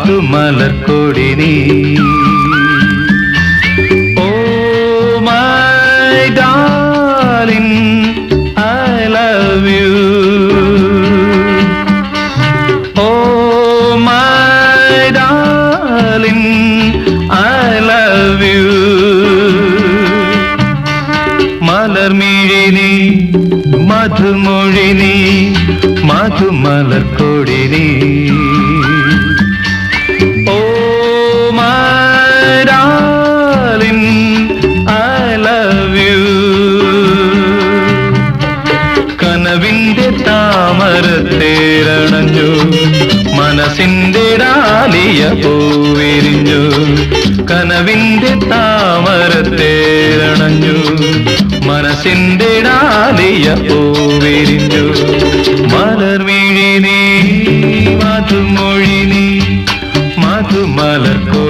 മധുമലർക്കൊടി നീ. ഓ my I love you. Oh my I love you. മധുമൊഴിനി മധുമലർക്കൊടിനി ഓ മനസ്സിന്റെ ഡാലിയ പൂവിരിഞ്ഞു. കനവിന്റെ താമരത്തേരണഞ്ഞു. തേരണഞ്ഞു മനസ്സിന്റെ ഡാലിയ പൂവിരിഞ്ഞു മലർമിഴിനി മധുമൊഴിനി മധുമലർക്കൊടിനി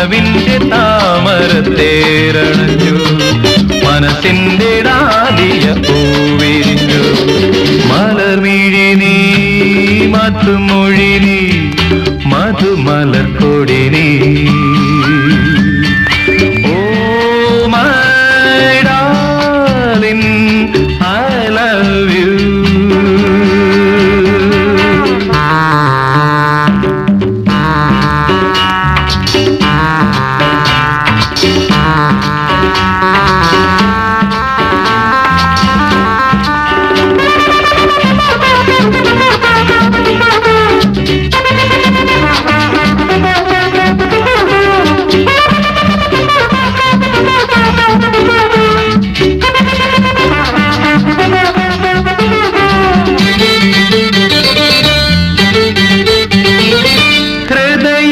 കനവിന്റെ താമര തേരണഞ്ഞു. മനസ്സിന്റെ ഡാലിയ പൂവിരിഞ്ഞു. മലർമിഴി നീ മധുമൊഴി നീ മധുമലർക്കൊടി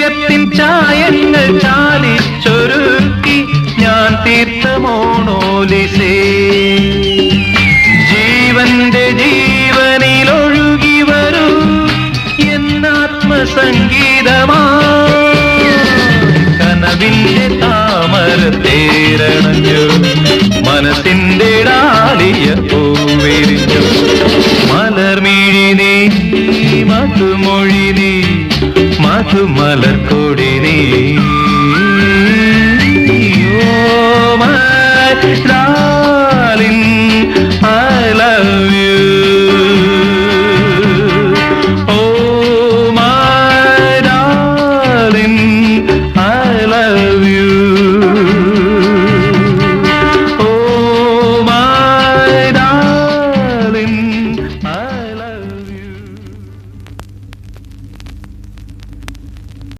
ഹൃദയത്തിൻ ചായങ്ങൾ ചാലിച്ചൊരുക്കി ഞാൻ തീർത്ഥമോണോലിസേ. ജീവന്റെ ജീവനിലൊഴുകി വരൂ എന്നാത്മസംഗീതമാ മധുമലർക്കൊടി നീ ഓ മൈ